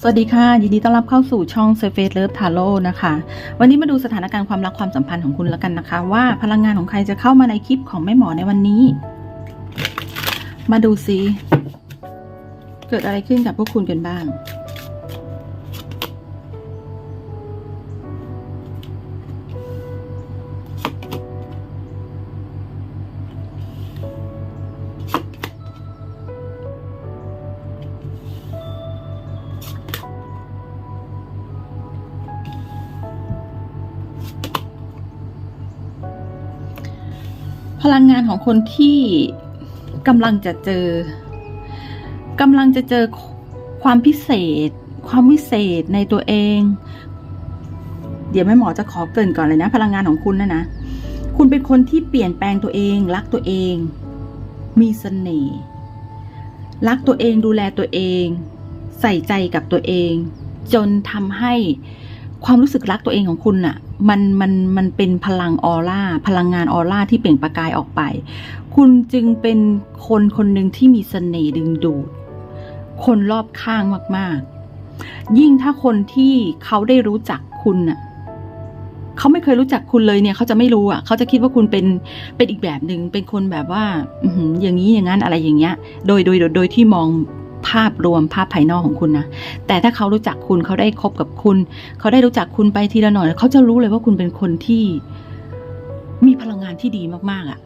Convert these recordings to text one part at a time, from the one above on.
สวัสดีค่ะ ยินดีต้อนรับเข้าสู่ช่อง Surface Love Tarot นะคะ วันนี้มาดูสถานการณ์ความรักความสัมพันธ์ของคุณแล้วกันนะคะ ว่าพลังงานของใครจะเข้ามาในคลิปของแม่หมอในวันนี้ มาดูซิเกิดอะไรขึ้นกับพวกคุณกันบ้าง พลังงานของคนที่กำลังจะเจอกำลังจะเจอความพิเศษ ความวิเศษในตัวเอง เดี๋ยวแม่หมอจะขอเกรินก่อนเลยนะ พลังงานของคุณนะนะ คุณเป็นคนที่เปลี่ยนแปลงตัวเอง รักตัวเอง มีเสน่ห์รักตัวเองดูแลตัวเอง ใส่ใจกับตัวเอง จนทำให้ ความรู้สึกรักตัวเองของคุณน่ะ มันมันมันเป็นพลังออร่าพลังงานออร่าที่เปล่งประกายออกไป คุณจึงเป็นคนคนหนึ่งที่มีเสน่ห์ดึงดูด คนรอบข้างมาก ๆ ยิ่งถ้าคนที่เขาได้รู้จักคุณน่ะเขาไม่เคยรู้จักคุณเลยเนี่ย เขาจะไม่รู้อะ เขาจะคิดว่าคุณเป็นเป็นอีกแบบหนึ่งเป็นคนแบบว่าอย่างนี้อย่างนั้นอะไรอย่างเงี้ย โดยโดยโดยที่มอง ภาพรวมภาพภายนอกของคุณนะ แต่ถ้าเขารู้จักคุณเขาได้คบกับคุณ เขาได้รู้จักคุณไปทีละหน่อย เขาจะรู้เลยว่าคุณเป็นคนที่มีพลังงานที่ดีมากๆอะ่ะ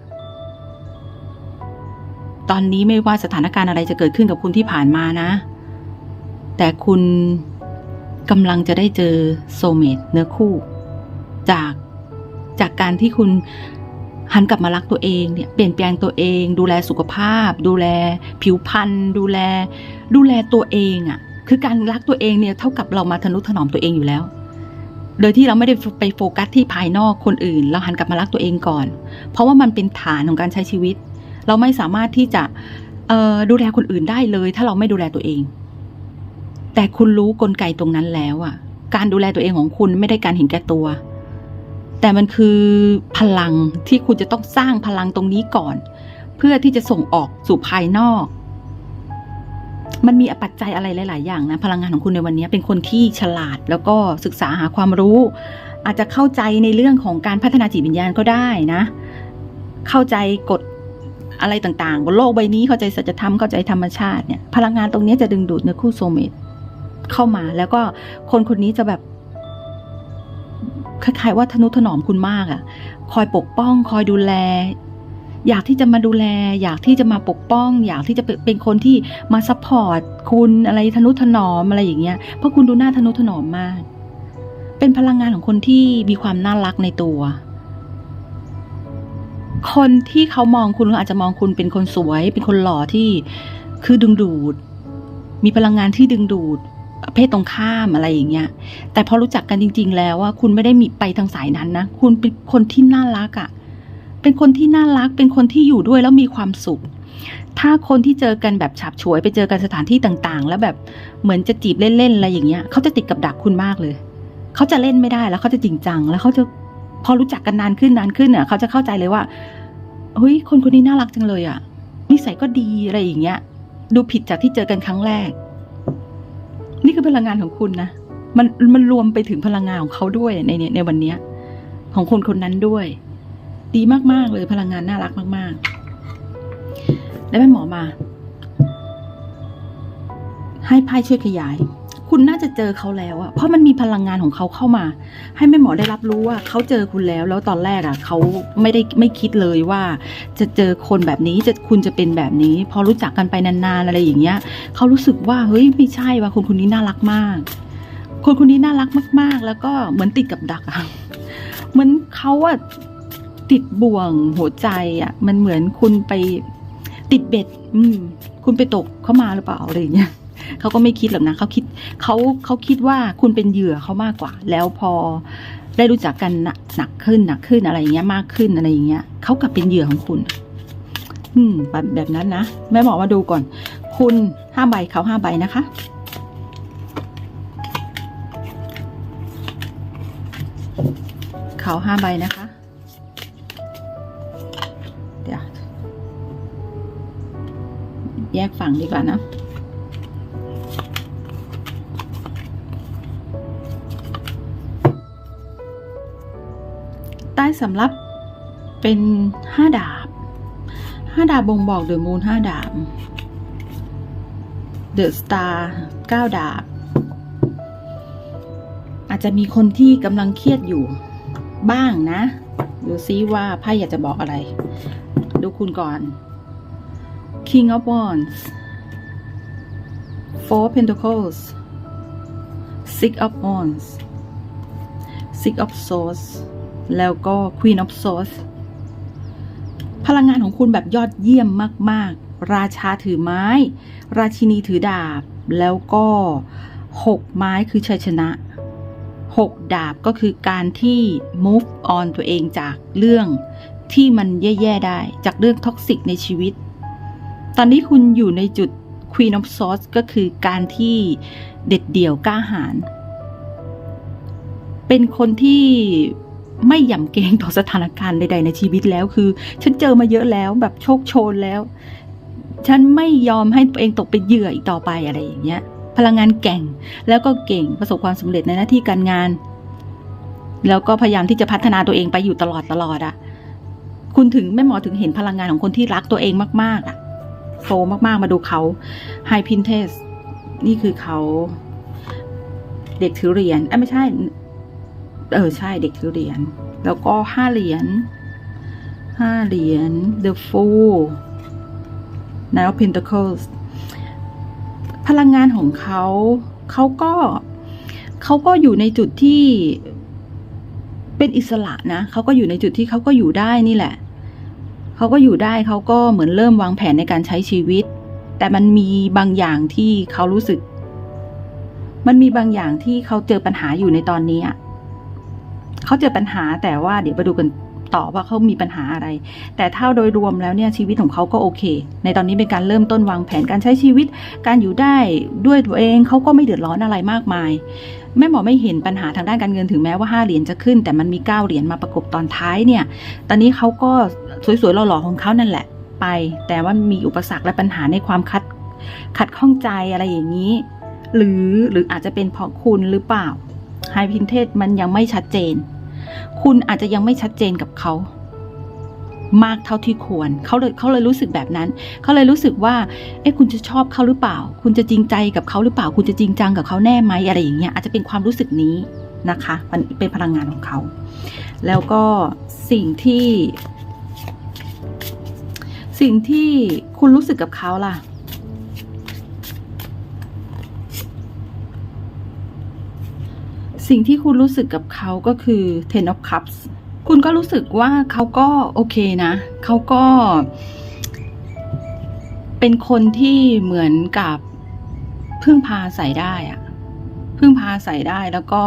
ตอนนี้ไม่ว่าสถานการณ์อะไรจะเกิดขึ้นกับคุณที่ผ่านมานะ แต่คุณกำลังจะได้เจอโซเมตเนื้อคู่ จากจากการที่คุณ หันกลับมารักตัวเองเนี่ยเปลี่ยนแปลงตัวเอง ดูแลสุขภาพ ดูแลผิวพรรณดูแล ดูแลตัวเองอะ่ะคือการรักตัวเองเนี่ยเท่ากับเรามาทนุถนอมตัวเองอยู่แล้ว โดยที่เราไม่ได้ไปโฟกัสที่ภายนอกคนอื่น เราหันกลับมารักตัวเองก่อน เพราะว่ามันเป็นฐานของการใช้ชีวิต เราไม่สามารถที่จะดูแลคนอื่นได้เลย ถ้าเราไม่ดูแลตัวเอง แต่คุณรู้กลไกตรงนั้นแล้วอะ การดูแลตัวเองของคุณไม่ได้การเห็นแก่ตัว แต่มันคือพลังที่คุณจะต้องสร้างพลังตรงนี้ก่อน เพื่อที่จะส่งออกสู่ภายนอก มันมีปัจจัยอะไรหลาย ๆ อย่างนะพลังงานของคุณในวันนี้เป็นคนที่ฉลาดแล้วก็ศึกษาหาความรู้ อาจจะเข้าใจในเรื่องของการพัฒนาจิตวิญญาณก็ได้นะ เข้าใจกฎอะไรต่าง ๆ บนโลกใบนี้เข้าใจสัจธรรมเข้าใจธรรมชาติเนี่ยพลังงานตรงนี้จะดึงดูดเนื้อคู่โซเมตเข้ามา แล้วก็คนคนนี้จะแบบ คล้ายๆว่าทนุถนอมคุณมากอะ่ะ คอยปกป้อง คอยดูแล อยากที่จะมาดูแล อยากที่จะมาปกป้อง อยากที่จะเป็นคนที่มาซัพพอร์ตคุณอะไรทนุถนอมอะไรอย่างเงี้ยเพราะคุณดูหน้าทนุถนอมมาก เป็นพลังงานของคนที่มีความน่ารักในตัว คนที่เขามองคุณอาจจะมองคุณเป็นคนสวย เป็นคนหล่อที่คือดึงดูด มีพลังงานที่ดึงดูด เพศตรงข้ามอะไรอย่างเงี้ย แต่พอรู้จักกันจริง ๆ แล้วว่าคุณไม่ได้มีไปทางสายนั้นนะ คุณเป็นคนที่น่ารักอะ่ะ เป็นคนที่น่ารัก เป็นคนที่อยู่ด้วยแล้วมีความสุข ถ้าคนที่เจอกันแบบฉับฉวย ไปเจอกันสถานที่ต่างๆ แล้วแบบเหมือนจะจีบเล่นๆอะไรอย่างเงี้ยเขาจะติดกับดักคุณมากเลย เขาจะเล่นไม่ได้แล้วเขาจะจริงจัง แล้วเขาจะพอรู้จักกันนานขึ้นนานขึ้นเนี่ยเขาจะเข้าใจเลยว่าเฮ้ยคนคนนี้น่ารักจังเลยอะ่ะนิสัยก็ดีอะไรอย่างเงี้ย ดูผิดจากที่เจอกันครั้งแรก นี่คือพลังงานของคุณนะ มันมันรวมไปถึงพลังงานของเขาด้วยในในวันเนี้ยของคนคนนั้นด้วย ดีมากๆเลยพลังงานน่ารักมาก ๆ แล้วแม่หมอมา ให้ไพ่ช่วยขยาย คุณน่าจะเจอเขาแล้วอะเพราะมันมีพลังงานของเขาเข้ามา ให้แม่หมอได้รับรู้ว่าเขาเจอคุณแล้ว แล้วตอนแรกอะเขาไม่ได้ไม่คิดเลยว่า จะเจอคนแบบนี้จะคุณจะเป็นแบบนี้ พอรู้จักกันไปนานๆอะไรอย่างเงี้ยเขารู้สึกว่าเฮ้ยไม่ใช่ว่าคนคนนี้น่ารักมาก คนคนนี้น่ารักมาก ๆ แล้วก็เหมือนติดกับดักอะเหมือนเขาอะติดบ่วงหัวใจอะมันเหมือนคุณไปติดเบ็ด อืม คุณไปตกเข้ามาหรือเปล่าอะไรอย่างเงี้ย เขาก็ไม่คิดหรอกนะเขาคิดเขาเขาคิดว่าคุณเป็นเหยื่อเขามากกว่า แล้วพอได้รู้จักกันหนักหนักขึ้นหนักขึ้นอะไรอย่างเงี้ยมากขึ้นอะไรอย่างเงี้ยเขากลับเป็นเหยื่อของคุณ อืมแบบแบบนั้นนะแม่บอกมาดูก่อน คุณห้าใบเขาห้าใบนะคะเขาห้าใบนะคะ เดี๋ยว แยกฝั่งดีกว่านะ สำหรับเป็นห้าดาบห้าดาบบ่งบอกเดอะมูนห้าดาบเดอะสตาร์เก้าดาบ อาจจะมีคนที่กำลังเครียดอยู่บ้างนะ ดูซิว่าไพ่อยากจะบอกอะไร ดูคุณก่อน King of Wands Four Pentacles Six of Wands Six of Swords แล้วก็ Queen of Swords พลังงานของคุณแบบยอดเยี่ยมมาก ๆ ราชาถือไม้ ราชินีถือดาบ แล้วก็หกไม้คือชัยชนะหกดาบก็คือการที่ move on ตัวเองจากเรื่องที่มันแย่ๆได้ จากเรื่องท็อกซิกในชีวิต ตอนนี้คุณอยู่ในจุด Queen of Swords ก็คือการที่เด็ดเดี่ยวกล้าหาญเป็นคนที่ ไม่หย่ำเกรงต่อสถานการณ์ใดๆในชีวิตแล้วคือ ฉันเจอมาเยอะแล้วแบบโชคโชนแล้ว ฉันไม่ยอมให้ตัวเองตกเป็นเหยื่ออีกต่อไปอะไรอย่างเงี้ย พลังงานแก่งแล้วก็เก่งประสบความสำเร็จในหน้าที่การงาน แล้วก็พยายามที่จะพัฒนาตัวเองไปอยู่ตลอดตลอดอะคุณถึงแม่หมอถึงเห็นพลังงานของคนที่รักตัวเองมาก ๆอะโฟมากๆมาดูเขาไฮพินเทสนี่คือเขาเด็กถือเหรียญอ้ยไม่ใช่ เออ ใช่เด็กเหรียญ แล้วก็ห้าเหรียญห้าเหรียญ The Fool Nine of Pentacles พลังงานของเขาเขาก็เขาก็อยู่ในจุดที่เป็นอิสระนะเขาก็อยู่ในจุดที่เขาก็อยู่ได้นี่แหละเขาก็อยู่ได้เขาก็เหมือนเริ่มวางแผนในการใช้ชีวิต แต่มันมีบางอย่างที่เขารู้สึก มันมีบางอย่างที่เขาเจอปัญหาอยู่ในตอนนี้อะ เขาเจอปัญหาแต่ว่าเดี๋ยวไปดูกันต่อว่าเขามีปัญหาอะไร แต่ถ้าโดยรวมแล้วเนี่ยชีวิตของเขาก็โอเค ในตอนนี้เป็นการเริ่มต้นวางแผนการใช้ชีวิต การอยู่ได้ด้วยตัวเองเขาก็ไม่เดือดร้อนอะไรมากมาย แม่หมอไม่เห็นปัญหาทางด้านการเงินถึงแม้ว่าห้าเหรียญจะขึ้น แต่มันมีเก้าเหรียญมาประกบตอนท้ายเนี่ย ตอนนี้เขาก็สวยๆหล่อๆของเขานั่นแหละไป แต่ว่ามีอุปสรรคและปัญหาในความคัดขัดข้องใจอะไรอย่างนี้ หรือหรืออาจจะเป็นเพราะคุณหรือเปล่า ไฮพินเทสมันยังไม่ชัดเจน คุณอาจจะยังไม่ชัดเจนกับเขา มากเท่าที่ควร เขาเลยเขาเลยรู้สึกแบบนั้น เขาเลยรู้สึกว่า เอ๊ะคุณจะชอบเขาหรือเปล่า คุณจะจริงใจกับเขาหรือเปล่า คุณจะจริงจังกับเขาแน่ไหมอะไรอย่างเงี้ยอาจจะเป็นความรู้สึกนี้นะคะมันเป็นพลังงานของเขา แล้วก็สิ่งที่ สิ่งที่คุณรู้สึกกับเขาล่ะ สิ่งที่คุณรู้สึกกับเขาก็คือ Ten of Cups คุณก็รู้สึกว่าเขาก็โอเคนะ เขาก็ เป็นคนที่เหมือนกับพึ่งพาใส่ได้อะพึ่งพาใส่ได้แล้วก็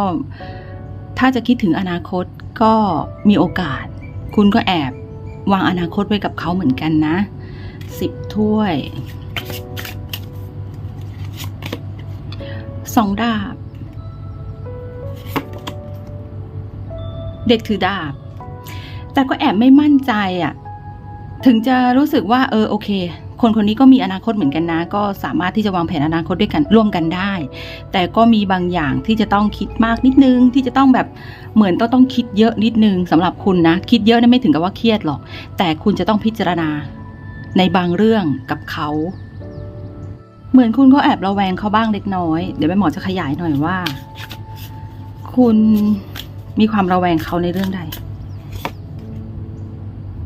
ถ้าจะคิดถึงอนาคตก็มีโอกาส คุณก็แอบวางอนาคตไว้กับเขาเหมือนกันนะสิบถ้วยสองดาบ เด็กถือดาบ แต่ก็แอบไม่มั่นใจอะ่ะ ถึงจะรู้สึกว่าเออโอเค คนคนนี้ก็มีอนาคตเหมือนกันนะ ก็สามารถที่จะวางแผนอนาคตด้วยกันร่วมกันได้ แต่ก็มีบางอย่างที่จะต้องคิดมากนิดนึง ที่จะต้องแบบเหมือนต้องต้องคิดเยอะนิดนึงสำหรับคุณนะ คิดเยอะนี่ไม่ถึงกับว่าเครียดหรอก แต่คุณจะต้องพิจารณาในบางเรื่องกับเขาเหมือนคุณก็แอบระแวงเขาบ้างเล็กน้อย เดี๋ยวแม่หมอจะขยายหน่อยว่า คุณ มีความระแวงเขาในเรื่องใด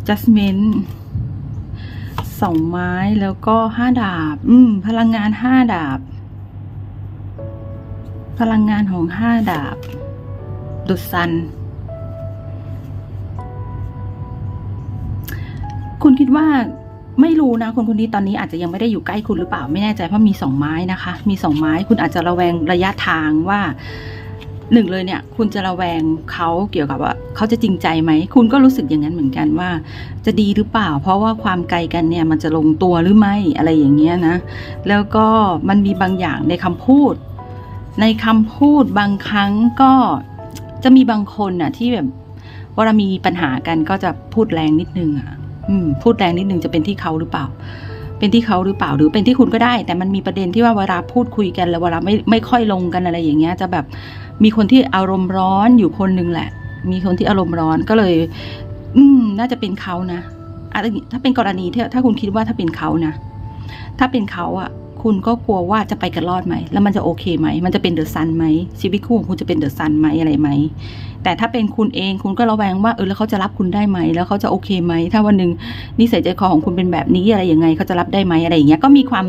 Justment สองไม้แล้วก็ห้าดาบ อืม พลังงานห้าดาบ พลังงานของห้าดาบ ดุดซัน คุณคิดว่าไม่รู้นะคนคนนี้ตอนนี้อาจจะยังไม่ได้อยู่ใกล้คุณหรือเปล่าไม่แน่ใจเพราะมีสองไม้นะคะ มีสองไม้คุณอาจจะระแวงระยะทางว่า หนึ่งเลยเนี่ยคุณจะระแวงเขาเกี่ยวกับว่าเขาจะจริงใจไหม คุณก็รู้สึกอย่างนั้นเหมือนกันว่า จะดีหรือเปล่า เพราะว่าความไกลกันเนี่ยมันจะลงตัวหรือไม่อะไรอย่างเงี้ยนะ แล้วก็มันมีบางอย่างในคำพูด ในคำพูดบางครั้งก็จะมีบางคนน่ะที่แบบเวลามีปัญหากันก็จะพูดแรงนิดนึงอะพูดแรงนิดนึงจะเป็นที่เขาหรือเปล่า เป็นที่เขาหรือเปล่าหรือเป็นที่คุณก็ได้ แต่มันมีประเด็นที่ว่าเวลาพูดคุยกันแล้วเวลาไม่ไม่ค่อยลงกันอะไรอย่างเงี้ยจะแบบ มีคนที่อารมณ์ร้อนอยู่คนหนึ่งแหละ มีคนที่อารมณ์ร้อนก็เลย อืม น่าจะเป็นเขานะถ้าเป็นกรณีถ้าคุณคิดว่าถ้าเป็นเขานะถ้าเป็นเขาอะ คุณก็กลัวว่าจะไปกันรอดไหม แล้วมันจะโอเคไหม มันจะเป็นเดอะซันไหมชีวิตคู่ของคุณจะเป็นเดอะซันไหมอะไรไหมแต่ถ้าเป็นคุณเองคุณก็ระแวงว่าเออแล้วเขาจะรับคุณได้ไหม แล้วเขาจะโอเคไหม ถ้าวันหนึ่งนิสัยใจคอของคุณเป็นแบบนี้อะไรยังไงเขาจะรับได้ไหมอะไรอย่างเงี้ยก็มีความ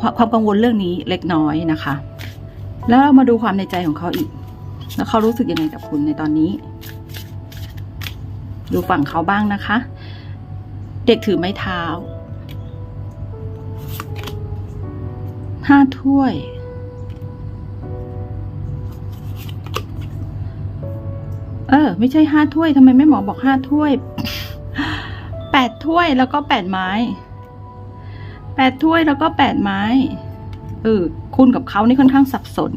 ความความกังวลเรื่องนี้เล็กน้อยนะคะ แล้วเรามาดูความในใจของเขาอีก แล้วเขารู้สึกยังไงกับคุณในตอนนี้ ดูฝั่งเขาบ้างนะคะ เด็กถือไม้เท้าห้าถ้วย เออ ไม่ใช่ห้าถ้วยทำไมแม่หมอบอกห้าถ้วยแปดถ้วยแล้วก็แปดไม้แปดถ้วยแล้วก็แปดไม้เออคุณกับเขานี่ค่อนข้างสับสน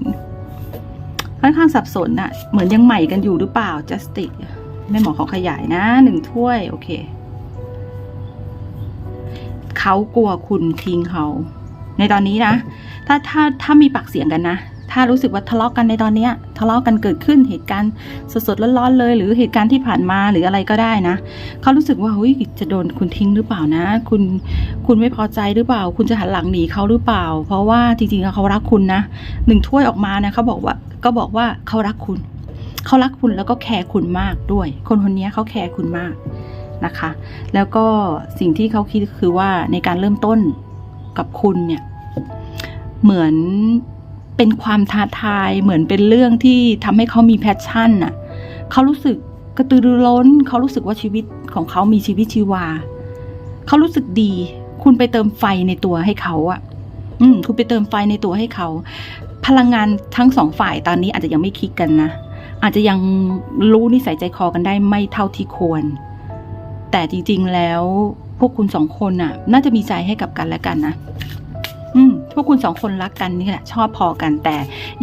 ค่อนข้างสับสนน่ะเหมือนยังใหม่กันอยู่หรือเปล่าจัสติกแม่หมอขอขยายนะหนึ่งถ้วย โอเค เขากลัวคุณทิ้งเขา ในตอนนี้นะ ถ้าถ้าถ้ามีปากเสียงกันนะ ถ้ารู้สึกว่าทะเลาะกันในตอนเนี้ยทะเลาะกันเกิดขึ้นเหตุการณ์สดๆร้อนๆเลย หรือเหตุการณ์ที่ผ่านมาหรืออะไรก็ได้นะเขารู้สึกว่าเฮ้ยจะโดนคุณทิ้งหรือเปล่านะ คุณคุณไม่พอใจหรือเปล่า คุณจะหันหลังหนีเขาหรือเปล่า เพราะว่าจริงๆเขารักคุณนะหนึ่งถ้วยออกมานะเขาบอกว่าก็บอกว่าเขารักคุณเขารักคุณแล้วก็แคร์คุณมากด้วย คนคนนี้เขาแคร์คุณมากนะคะ แล้วก็สิ่งที่เขาคิดคือว่าในการเริ่มต้นกับคุณเนี่ย เหมือน เป็นความท้าทายเหมือนเป็นเรื่องที่ทำให้เขามีแพชชั่นน่ะเขารู้สึกกระตือรือร้น เขารู้สึกว่าชีวิตของเขามีชีวิตชีวา เขารู้สึกดี คุณไปเติมไฟในตัวให้เขาอะอืม คุณไปเติมไฟในตัวให้เขา พลังงานทั้งสองฝ่ายตอนนี้อาจจะยังไม่คิกกันนะ อาจจะยังรู้นิสัยใจคอกันได้ไม่เท่าที่ควร แต่จริง ๆ แล้วพวกคุณสองคนน่ะ น่าจะมีใจให้กับกันและกันนะ พวกคุณสองคนรักกันนี่แหละชอบพอกันแต่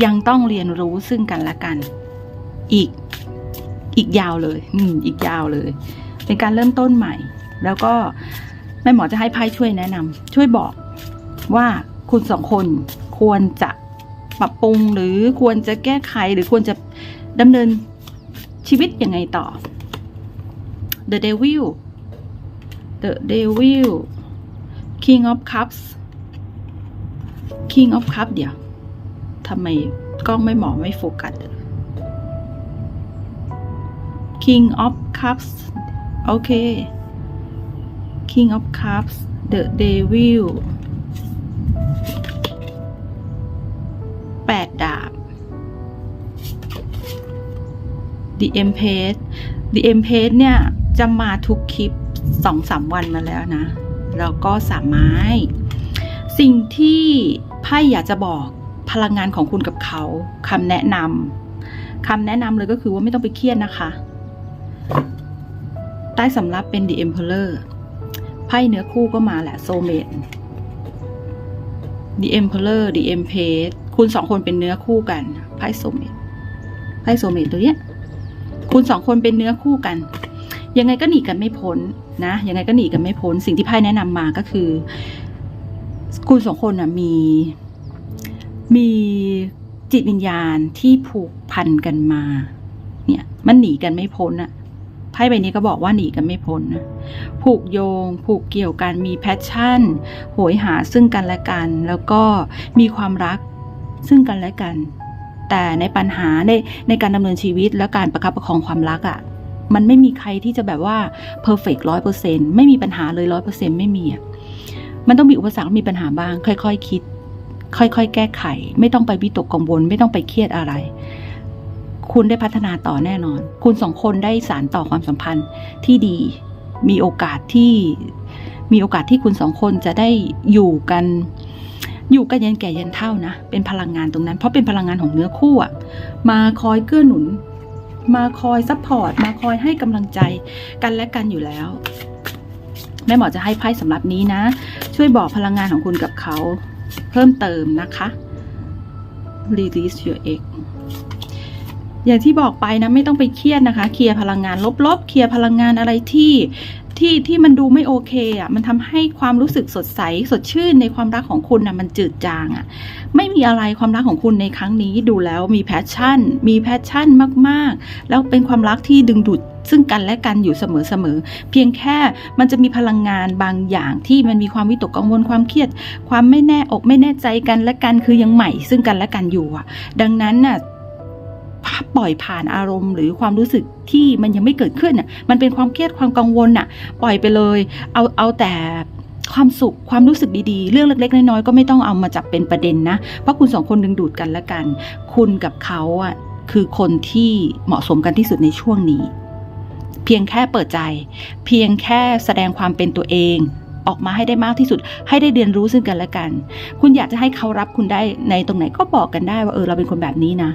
ยังต้องเรียนรู้ซึ่งกันและกัน อีกอีกยาวเลยอืมอีกยาวเลย เป็นการเริ่มต้นใหม่ แล้วก็แม่หมอจะให้ไพ่ช่วยแนะนำช่วยบอกว่าคุณสองคนควรจะปรับปรุงหรือควรจะแก้ไขหรือควรจะดำเนินชีวิตยังไงต่อ The Devil The Devil King of Cups King of Cup เดี๋ยวทำไมกล้องไม่หมอไม่โฟกัส King of Cups โอเค King of Cups The Devil แปดดาบ The M Page The M Page เนี่ย จะมาทุกคลิปสองสามวันมาแล้วนะ แล้วก็สามไม้ สิ่งที่ไพ่อยากจะบอกพลังงานของคุณกับเขาคำแนะนำคำแนะนำเลยก็คือว่าไม่ต้องไปเครียดนะคะ ใต้สำรับเป็น The Emperor ไพ่เนื้อคู่ก็มาแหละ Soulmate The Emperor The M Page คุณสองคนเป็นเนื้อคู่กันไพ่ Soulmate ไพ่ Soulmate ตัวเนี้ย คุณสองคนเป็นเนื้อคู่กัน ยังไงก็หนีกันไม่พ้นนะ ยังไงก็หนีกันไม่พ้น สิ่งที่ไพ่แนะนำมาก็คือ คุณสองคนนะมีมีจิตวิญญาณที่ผูกพันกันมา เนี่ย มันหนีกันไม่พ้นอะไพ่ใบนี้ก็บอกว่าหนีกันไม่พ้นนะผูกโยง ผูกเกี่ยวกันมีแพชชั่นโหยหาซึ่งกันและกัน แล้วก็มีความรักซึ่งกันและกัน แต่ในปัญหาในในการดำเนินชีวิตและการประคับประคองความรักอะ่ะ มันไม่มีใครที่จะแบบว่าเพอร์เฟกร้อยเปอร์เซ็นไม่มีปัญหาเลยร้อยเปอร์เซ็นไม่มีอะ มันต้องมีอุปสรรคมีปัญหาบ้าง ค่อยๆคคิด ค่อยๆ แก้ไข ไม่ต้องไปวิตกกังวล ไม่ต้องไปเครียดอะไร คุณได้พัฒนาต่อแน่นอน คุณสองคนได้สารต่อความสัมพันธ์ที่ดี มีโอกาสที่มีโอกาสที่คุณสองคนจะได้อยู่กันอยู่กันยันแก่ยันเท่านะ เป็นพลังงานตรงนั้น เพราะเป็นพลังงานของเนื้อคู่อะมาคอยเกื้อหนุน มาคอยซัพพอร์ต มาคอยให้กำลังใจกันและกันอยู่แล้ว แม่หมอจะให้ไพ่สำหรับนี้นะ ช่วยบอกพลังงานของคุณกับเขาเพิ่มเติมนะคะ release your egg อย่างที่บอกไปนะไม่ต้องไปเครียดนะคะ เคลียร์พลังงานลบๆ เคลียร์พลังงานอะไรที่ที่ที่มันดูไม่โอเคอะมันทำให้ความรู้สึกสดใสสดชื่นในความรักของคุณอะมันจืดจางอะไม่มีอะไรความรักของคุณในครั้งนี้ดูแล้วมีแพชชั่น มีแพชชั่นมากๆ แล้วเป็นความรักที่ดึงดูด ซึ่งกันและกันอยู่เสมอๆ เพียงแค่มันจะมีพลังงานบางอย่างที่มันมีความวิตกกังวลความเครียด ความไม่แน่อกไม่แน่ใจกันและกันคือยังใหม่ ซึ่งกันและกันอยู่อะ ดังนั้นน่ะปล่อยผ่านอารมณ์หรือความรู้สึกที่มันยังไม่เกิดขึ้นน่ะ มันเป็นความเครียดความกังวลน่ะ ปล่อยไปเลย เอาเอาแต่ความสุขความรู้สึกดีๆ เรื่องเล็ก ๆ น้อยๆก็ไม่ต้องเอามาจับเป็นประเด็นนะ เพราะคุณสองคนดึงดูดกันและกัน คุณกับเขาอะคือคนที่เหมาะสมกันที่สุดในช่วงนี้ เพียงแค่เปิดใจ เพียงแค่แสดงความเป็นตัวเอง ออกมาให้ได้มากที่สุด ให้ได้เรียนรู้ซึ่งกันและกัน คุณอยากจะให้เขารับคุณได้ในตรงไหนก็บอกกันได้ว่าเออเราเป็นคนแบบนี้นะ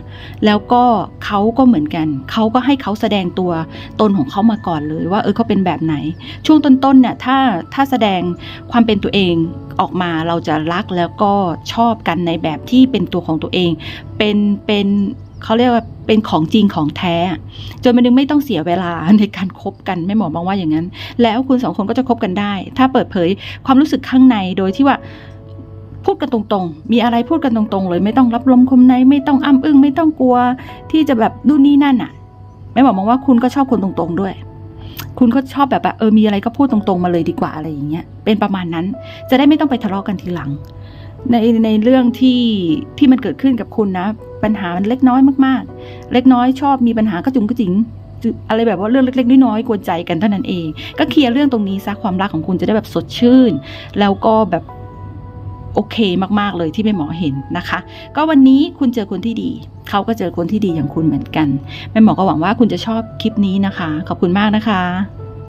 แล้วก็เขาก็เหมือนกัน เขาก็ให้เขาแสดงตัวตนของเขามาก่อนเลยว่าเออเขาเป็นแบบไหน ช่วงต้นๆเนี่ยถ้าถ้าแสดงความเป็นตัวเองออกมาเราจะรักแล้วก็ชอบกันในแบบที่เป็นตัวของตัวเอง เป็นเป็น เขาเรียกว่าเป็นของจริงของแท้ จนมันนึงไม่ต้องเสียเวลาในการคบกันไม่หมอมองว่าอย่างนั้น แล้วคุณสองคนก็จะคบกันได้ ถ้าเปิดเผยความรู้สึกข้างในโดยที่ว่าพูดกันตรงๆ มีอะไรพูดกันตรงๆ เลยไม่ต้องรับลมคมในไม่ต้องอ้ำอึ้งไม่ต้องกลัว ที่จะแบบดูนี่นั่นอะไม่บอมองว่าคุณก็ชอบคนตรงๆด้วย คุณก็ชอบแบบเออมีอะไรก็พูดตรงๆมาเลยดีกว่าอะไรอย่างเงี้ยเป็นประมาณนั้นจะได้ไม่ต้องไปทะเลาะกันทีหลัง ในในเรื่องที่ที่มันเกิดขึ้นกับคุณนะ ปัญหามันเล็กน้อยมากๆ เล็กน้อยชอบมีปัญหาก็จุงก็จิงอะไรแบบว่าเรื่องเล็กๆน้อยๆกวนใจกันเท่านั้นเอง ก็เคลียร์เรื่องตรงนี้ซะความรักของคุณจะได้แบบสดชื่น แล้วก็แบบโอเคมากๆเลยที่แม่หมอเห็นนะคะ ก็วันนี้คุณเจอคนที่ดี เขาก็เจอคนที่ดีอย่างคุณเหมือนกันแม่หมอก็หวังว่าคุณจะชอบคลิปนี้นะคะ ขอบคุณมากนะคะ